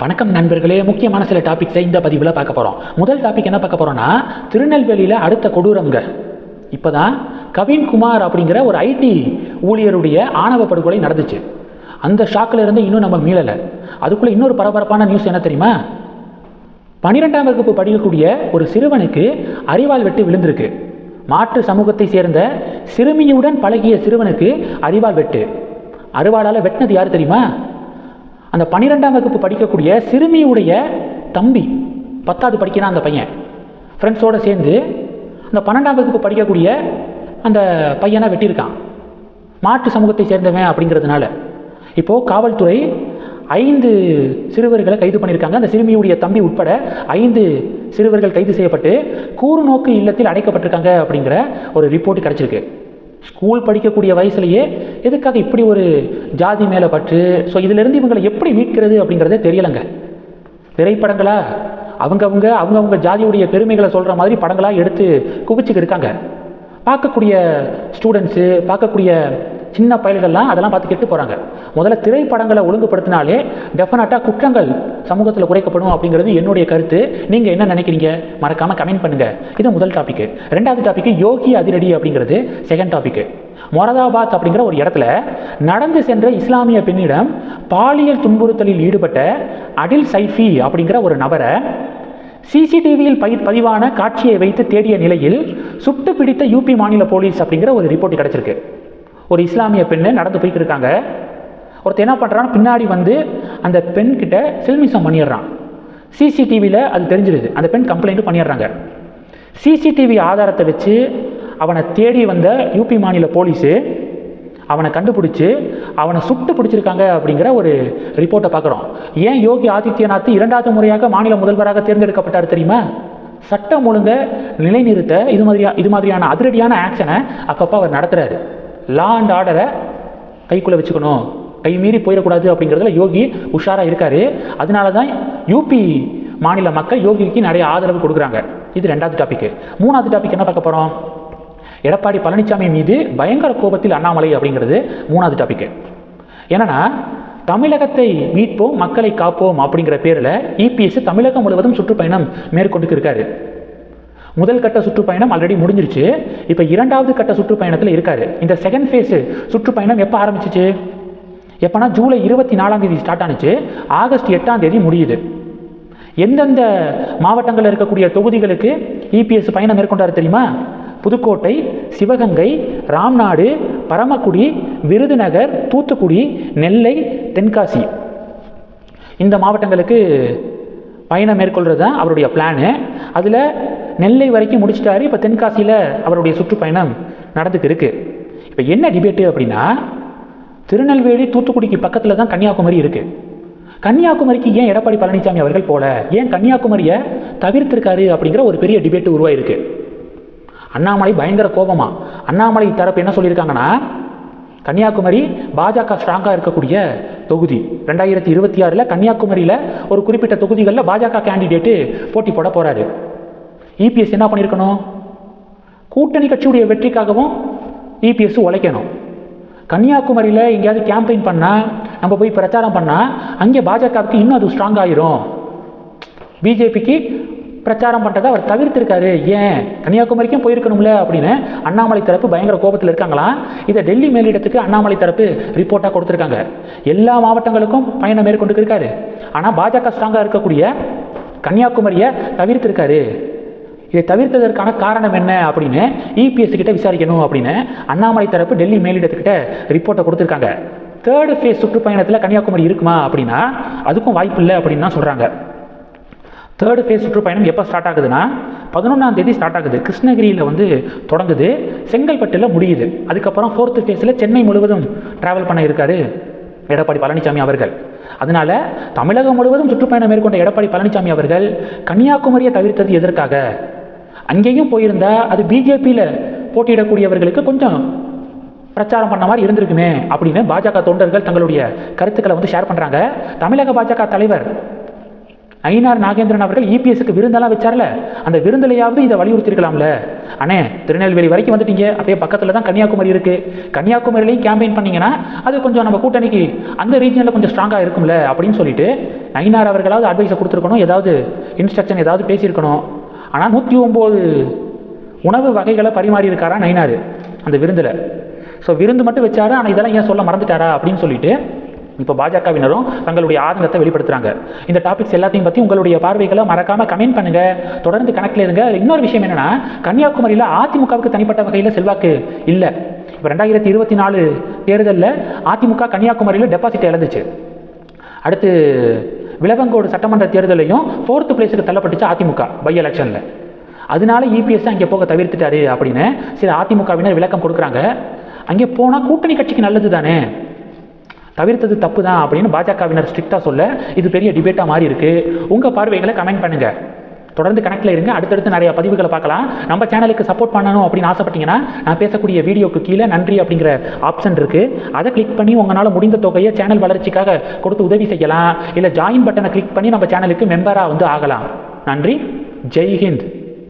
வணக்கம் நண்பர்களே. முக்கியமான சில டாபிக்ஸை இந்த பதிவில் பார்க்க போகிறோம் முதல் டாபிக் என்ன பார்க்க போகிறோம்னா திருநெல்வேலியில் அடுத்த கொடூரங்க இப்போ தான் கவின்குமார் அப்படிங்கிற ஒரு ஐடி ஊழியருடைய ஆணவ படுகொலை நடந்துச்சு. அந்த ஷாக்கில் இருந்து இன்னும் நம்ம மீளலை. அதுக்குள்ளே இன்னொரு பரபரப்பான நியூஸ் என்ன தெரியுமா? பனிரெண்டாம் வகுப்பு படிக்கக்கூடிய ஒரு சிறுவனுக்கு அறிவால் வெட்டு விழுந்திருக்கு. மாற்று சமூகத்தை சேர்ந்த சிறுமியுடன் பழகிய சிறுவனுக்கு அறிவால் வெட்டு. அறுவாளால் வெட்டினது யார் தெரியுமா? அந்த பன்னிரெண்டாம் வகுப்பு படிக்கக்கூடிய சிறுமியுடைய தம்பி பத்தாவது படிக்கிறான் அந்த பையன். ஃப்ரெண்ட்ஸோடு சேர்ந்து அந்த பன்னெண்டாம் வகுப்பு படிக்கக்கூடிய அந்த பையனை வெட்டியிருக்கான். மாற்று சமூகத்தை சேர்ந்தவன் அப்படிங்கிறதுனால. இப்போது காவல்துறை ஐந்து சிறுவர்களை கைது பண்ணியிருக்காங்க. அந்த சிறுமியுடைய தம்பி உட்பட ஐந்து சிறுவர்கள் கைது செய்யப்பட்டு கூறுநோக்கு இல்லத்தில் அடைக்கப்பட்டிருக்காங்க அப்படிங்கிற ஒரு ரிப்போர்ட் கிடச்சிருக்கு. ஸ்கூல் படிக்கக்கூடிய வயசுலேயே எதுக்காக இப்படி ஒரு ஜாதி மேலே பற்று? ஸோ இதிலிருந்து இவங்களை எப்படி மீட்கிறது அப்படிங்கிறதே தெரியலைங்க. திரைப்படங்களா அவங்கவுங்க அவங்கவுங்க ஜாதியுடைய பெருமைகளை சொல்கிற மாதிரி படங்களாக எடுத்து குவிச்சுக்கு இருக்காங்க. பார்க்கக்கூடிய ஸ்டூடெண்ட்ஸு பார்க்கக்கூடிய சின்ன பயல்கள்லாம் அதெல்லாம் பார்த்து கெட்டு போகிறாங்க முதல்ல திரைப்படங்களை ஒழுங்குபடுத்தினாலே டெஃபினட்டாக குற்றங்கள் சமூகத்தில் குறைக்கப்படும் அப்படிங்கிறது என்னுடைய கருத்து. நீங்கள் என்ன நினைக்கிறீங்க? மறக்காமல் கமெண்ட் பண்ணுங்கள் இது முதல் டாபிக் ரெண்டாவது டாபிக் யோகி அதிரடி அப்படிங்கிறது செகண்ட் டாபிக் மொரதாபாத் அப்படிங்கிற ஒரு இடத்துல நடந்து சென்ற இஸ்லாமிய பெண்ணிடம் பாலியல் துன்புறுத்தலில் ஈடுபட்ட அடில் சைஃபி அப்படிங்கிற ஒரு நபரை சிசிடிவியில் பதி பதிவான காட்சியை வைத்து தேடிய நிலையில் சுட்டு பிடித்த யூபி மாநில போலீஸ் அப்படிங்கிற ஒரு ரிப்போர்ட் கிடச்சிருக்கு. ஒரு இஸ்லாமிய பெண்ணு நடந்து போய்கிட்டு இருக்காங்க. ஒருத்தர் என்ன பண்ணுறான் பின்னாடி வந்து அந்த பெண்கிட்ட சில்மிசம் பண்ணிடுறான். சிசிடிவியில் அது தெரிஞ்சிருது. அந்த பெண் கம்ப்ளைண்ட்டும் பண்ணிடுறாங்க. சிசிடிவி ஆதாரத்தை வச்சு அவனை தேடி வந்த யூபி மாநில போலீஸு அவனை கண்டுபிடிச்சி அவனை சுட்டு பிடிச்சிருக்காங்க அப்படிங்கிற ஒரு ரிப்போர்ட்டை பார்க்குறோம். ஏன் யோகி ஆதித்யநாத் இரண்டாவது முறையாக மாநில முதல்வராக தேர்ந்தெடுக்கப்பட்டார் தெரியுமா? சட்டம் ஒழுங்கை நிலைநிறுத்த இது மாதிரியா இது மாதிரியான அதிரடியான ஆக்ஷனை அப்பப்போ அவர் நடத்துகிறாரு லா அண்ட் ஆர்டரை கைக்குள்ளே வச்சுக்கணும். கை மீறி போயிடக்கூடாது அப்படிங்கிறதுல யோகி உஷாராக இருக்கார். அதனால தான் யூபி மாநில மக்கள் யோகிக்கு நிறைய ஆதரவு கொடுக்குறாங்க. இது ரெண்டாவது டாபிக் மூணாவது டாபிக் என்ன பார்க்க போகிறோம் எடப்பாடி பழனிசாமி மீது பயங்கர கோபத்தில் அண்ணாமலை அப்படிங்கிறது மூணாவது டாபிக் என்னன்னா தமிழகத்தை மீட்போம் மக்களை காப்போம் அப்படிங்கிற பேரில் இபிஎஸ் தமிழகம் முழுவதும் சுற்றுப்பயணம் மேற்கொண்டு இருக்காரு முதல் கட்ட சுற்றுப்பயணம் ஆல்ரெடி முடிஞ்சிருச்சு. இப்போ இரண்டாவது கட்ட சுற்றுப்பயணத்தில் இருக்காரு. இந்த செகண்ட் ஃபேஸு சுற்றுப்பயணம் எப்போ ஆரம்பிச்சிச்சு? எப்போனா ஜூலை இருபத்தி நாலாம் தேதி ஸ்டார்ட் ஆனிச்சு. ஆகஸ்ட் எட்டாம் தேதி முடியுது. எந்தெந்த மாவட்டங்களில் இருக்கக்கூடிய தொகுதிகளுக்கு இபிஎஸ் பயணம் மேற்கொண்டார் தெரியுமா? புதுக்கோட்டை சிவகங்கை ராம்நாடு பரமக்குடி விருதுநகர் தூத்துக்குடி நெல்லை தென்காசி. இந்த மாவட்டங்களுக்கு பயணம் மேற்கொள்கிறது தான் அவருடைய பிளானு அதில் நெல்லை வரைக்கும் முடிச்சிட்டாரு. இப்போ தென்காசியில் அவருடைய சுற்றுப்பயணம் நடந்துட்டு இருக்குது இப்போ என்ன டிபேட்டு அப்படின்னா திருநெல்வேலி தூத்துக்குடிக்கு பக்கத்தில் தான் கன்னியாகுமரி இருக்குது கன்னியாகுமரிக்கு ஏன் எடப்பாடி பழனிசாமி அவர்கள் போல? ஏன் கன்னியாகுமரியை தவிர்த்திருக்காரு அப்படிங்கிற ஒரு பெரிய டிபேட்டு உருவாயிருக்கு. அண்ணாமலை பயங்கர கோபமா அண்ணாமலை தரப்பு என்ன சொல்லியிருக்காங்கன்னா கன்னியாகுமரி பாஜக ஸ்ட்ராங்காக இருக்கக்கூடிய தொகுதி. ரெண்டாயிரத்தி இருபத்தி ஆறில் கன்னியாகுமரியில் ஒரு குறிப்பிட்ட தொகுதிகளில் பாஜக கேண்டிடேட்டு போட்டி போட போகிறாரு இபிஎஸ் என்ன பண்ணியிருக்கணும்? கூட்டணி கட்சியுடைய வெற்றிக்காகவும் இபிஎஸ் உழைக்கணும். கன்னியாகுமரியில் எங்கேயாவது கேம்பெயின் பண்ணால் நம்ம போய் பிரச்சாரம் பண்ணால் அங்கே பாஜகவுக்கு இன்னும் அது ஸ்ட்ராங் ஆயிரும். பிஜேபிக்கு பிரச்சாரம் பண்ணுறதை அவர் தவிர்த்திருக்காரு. ஏன்? கன்னியாகுமரிக்கும் போயிருக்கணும்ல அப்படின்னு அண்ணாமலை தரப்பு பயங்கர கோபத்தில் இருக்காங்களாம் இதை டெல்லி மேலிடத்துக்கு அண்ணாமலை தரப்பு ரிப்போர்ட்டாக கொடுத்துருக்காங்க. எல்லா மாவட்டங்களுக்கும் பயணம் மேற்கொண்டு இருக்காரு ஆனால் பாஜக ஸ்ட்ராங்காக இருக்கக்கூடிய கன்னியாகுமரியை தவிர்த்திருக்காரு. இதை தவிர்த்ததற்கான காரணம் என்ன அப்படின்னு இபிஎஸ் கிட்ட விசாரிக்கணும் அப்படின்னு அண்ணாமலை தரப்பு டெல்லி மேலிடத்துக்கிட்ட ரிப்போர்ட்டை கொடுத்துருக்காங்க. தேர்டு ஃபேஸ் சுற்றுப்பயணத்தில் கன்னியாகுமரி இருக்குமா அப்படின்னா அதுக்கும் வாய்ப்பு இல்லை அப்படின்னு தான் சொல்கிறாங்க தேர்டு ஃபேஸ் சுற்றுப்பயணம் எப்போ ஸ்டார்ட் ஆகுதுன்னா பதினொன்றாம் தேதி ஸ்டார்ட் ஆகுது. கிருஷ்ணகிரியில் வந்து தொடங்குது. செங்கல்பட்டில் முடியுது. அதுக்கப்புறம் ஃபோர்த்து ஃபேஸில் சென்னை முழுவதும் ட்ராவல் பண்ண இருக்காரு எடப்பாடி பழனிசாமி அவர்கள். அதனால தமிழகம் முழுவதும் சுற்றுப்பயணம் மேற்கொண்ட எடப்பாடி பழனிசாமி அவர்கள் கன்னியாகுமரியை தவிர்த்தது எதற்காக? அங்கேயும் போயிருந்தா அது பிஜேபியில் போட்டியிடக்கூடியவர்களுக்கு கொஞ்சம் பிரச்சாரம் பண்ண மாதிரி இருந்திருக்குமே அப்படின்னு பாஜக தொண்டர்கள் தங்களுடைய கருத்துக்களை வந்து ஷேர் பண்ணுறாங்க தமிழக பாஜக தலைவர் ஐநார் நாகேந்திரன் அவர்கள் இபிஎஸ்க்கு விருந்தெல்லாம் வச்சார்ல. அந்த விருந்திலையாவது இதை வலியுறுத்திருக்கலாம்ல. அண்ணே திருநெல்வேலி வரைக்கும் வந்துட்டீங்க. அப்படியே பக்கத்தில் தான் கன்னியாகுமரி இருக்குது கன்னியாகுமரியிலையும் கேம்பெயின் பண்ணீங்கன்னா அது கொஞ்சம் நம்ம கூட்டணிக்கு அந்த ரீஜனில் கொஞ்சம் ஸ்ட்ராங்காக இருக்கும்ல அப்படின்னு சொல்லிட்டு நயினார் அவர்களாவது அட்வைஸை கொடுத்துருக்கணும். ஏதாவது இன்ஸ்ட்ரக்ஷன் ஏதாவது பேசியிருக்கணும். ஆனால் நூற்றி ஒம்பது உணவு வகைகளை பரிமாறி இருக்காரா நயினார் அந்த விருந்தில். ஸோ விருந்து மட்டும் வச்சாரு? ஆனால் இதெல்லாம் ஏன் சொல்ல மறந்துட்டாரா? அப்படின்னு சொல்லிட்டு இப்போ பாஜகவினரும் தங்களுடைய ஆதங்கத்தை வெளிப்படுத்துகிறாங்க இந்த டாபிக்ஸ் எல்லாத்தையும் பற்றி உங்களுடைய பார்வைகளை மறக்காமல் கமெண்ட் பண்ணுங்க. தொடர்ந்து கணக்கில் இருங்க. இன்னொரு விஷயம் என்னென்னா கன்னியாகுமரியில் அதிமுகவுக்கு தனிப்பட்ட வகையில் செல்வாக்கு இல்லை. இப்போ ரெண்டாயிரத்தி இருபத்தி நாலு தேர்தலில் அதிமுக கன்னியாகுமரியில் டெபாசிட் இழந்துச்சு. அடுத்து விளவங்கோடு சட்டமன்ற தேர்தலையும் ஃபோர்த்து பிளேஸுக்கு தள்ளப்பட்டுச்சு அதிமுக பை எலெக்ஷனில் அதனால இபிஎஸ் அங்கே போக தவிர்த்துட்டாரு அப்படின்னு சில அதிமுகவினர் விளக்கம் கொடுக்குறாங்க. அங்கே போனால் கூட்டணி கட்சிக்கு நல்லது தானே? தவிர்த்தது தப்பு தான் அப்படின்னு பாஜகவினர் ஸ்ட்ரிக்டாக சொல்ல இது பெரிய டிபேட்டாக மாறி இருக்குது உங்கள் பார்வைகளை கமெண்ட் பண்ணுங்கள் தொடர்ந்து கணக்கில் இருங்க. அடுத்தடுத்து நிறைய பதிவுகளை பார்க்கலாம். நம்ம சேனலுக்கு சப்போர்ட் பண்ணணும் அப்படின்னு ஆசைப்பட்டீங்கன்னா நான் பேசக்கூடிய வீடியோக்கு கீழே நன்றி அப்படிங்கிற ஆப்ஷன் இருக்குது அதை கிளிக் பண்ணி உங்களால் முடிந்த தொகையை சேனல் வளர்ச்சிக்காக கொடுத்து உதவி செய்யலாம். இல்லை ஜாயின் பட்டனை கிளிக் பண்ணி நம்ம சேனலுக்கு மெம்பராக வந்து ஆகலாம். நன்றி. ஜெய் ஹிந்த்.